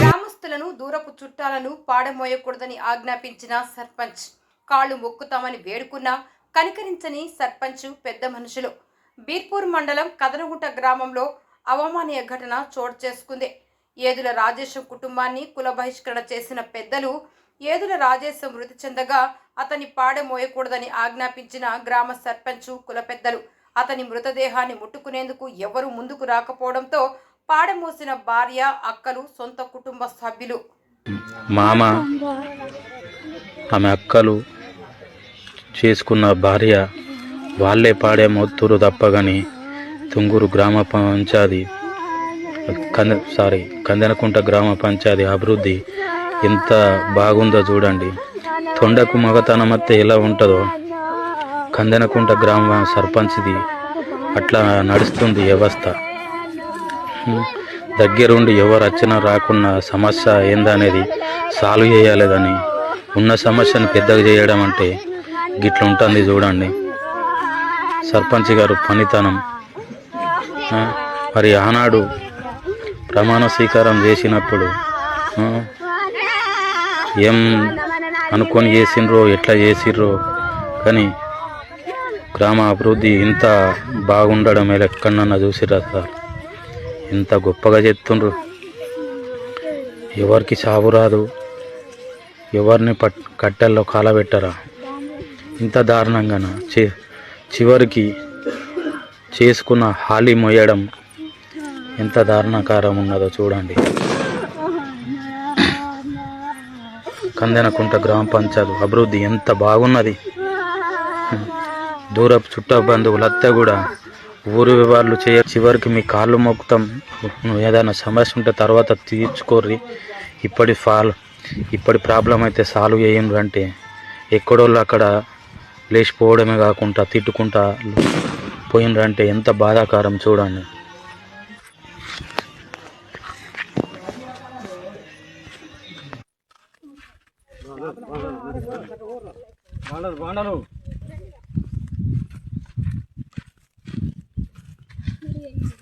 గ్రామస్తులను దూరపు చుట్టాలను పాడమోయకూడదని ఆజ్ఞాపించిన సర్పంచ్. కాళ్ళు మొక్కుతామని వేడుకున్నా కనికరించని సర్పంచ్ పెద్ద మనుషులు. బీర్పూర్ మండలం కదనగుంట గ్రామంలో అవమానీయ ఘటన చోటు చేసుకుంది. ఏదుల రాజేశం కుటుంబాన్ని కుల బహిష్కరణ చేసిన పెద్దలు ఏదుల రాజేశం మృతి చెందగా అతని పాడమోయకూడదని ఆజ్ఞాపించిన గ్రామ సర్పంచ్ కుల పెద్దలు. అతని మృతదేహాన్ని ముట్టుకునేందుకు ఎవరూ ముందుకు రాకపోవడంతో పాడమోసిన భార్య అక్కలు సొంత కుటుంబ సభ్యులు. మామ ఆమె అక్కలు చేసుకున్న భార్య వాళ్ళే పాడే మొత్తురు తప్పగాని తుంగూరు గ్రామ పంచాయతీ కంద సారీ కందనకుంట గ్రామ పంచాయతీ అభివృద్ధి ఎంత బాగుందో చూడండి. తొండకు మగతనమత్తే ఎలా ఉంటుందో కందనకుంట గ్రామ సర్పంచ్ది అట్లా నడుస్తుంది వ్యవస్థ. దగ్గరుండి ఎవరు వచ్చినా రాకుండా సమస్య ఏందనేది సాల్వ్ చేయాలేదని. ఉన్న సమస్యను పెద్దగా చేయడం అంటే గిట్ల ఉంటుంది చూడండి. సర్పంచ్ గారు పనితనం. మరి ఆనాడు ప్రమాణ స్వీకారం చేసినప్పుడు ఏం అనుకొని చేసిండ్రో ఎట్లా చేసిర్రో కానీ గ్రామ అభివృద్ధి ఇంత బాగుండడం ఎక్కడన్నా చూసిరా సార్. ఎంత గొప్పగా చెప్తుండ్రు. ఎవరికి సాగు రాదు. ఎవరిని పట్ కట్టెల్లో కాలబెట్టరా. ఇంత దారుణంగాన? చే చివరికి చేసుకున్న హాలి మొయ్యడం ఎంత దారుణకారం ఉన్నదో చూడండి. కందెనకుంట గ్రామ పంచాయతీ అభివృద్ధి ఎంత బాగున్నది. దూరపు చుట్ట బంధువులంతా కూడా ఊరు వాళ్ళు చేయ చివరికి మీ కాళ్ళు మొక్కుతాం నువ్వు ఏదైనా సమస్య ఉంటే తర్వాత తీర్చుకోర్రి. ఇప్పటి ఫాల్ ఇప్పటి ప్రాబ్లం అయితే సాల్వ్ చేయండి అంటే ఎక్కడోళ్ళు అక్కడ లేచిపోవడమే కాకుండా తిట్టుకుంటా పోయినరంటే ఎంత బాధాకరం చూడండి. బాండలు బాండలు see.